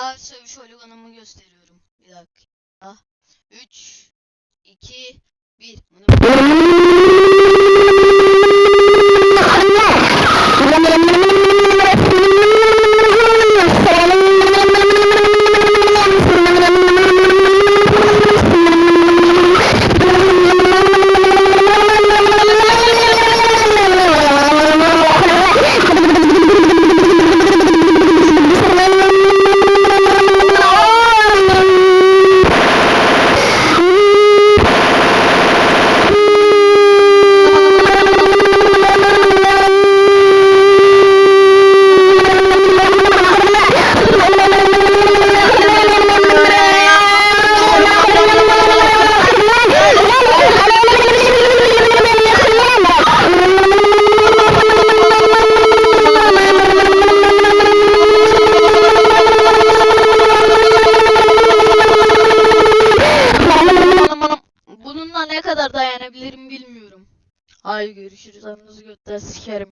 daha sövüş holiganımı gösteriyorum. Bir dakika. 3 2 1 ne kadar dayanabilirim bilmiyorum. Haydi görüşürüz. Anınızı götten sikerim.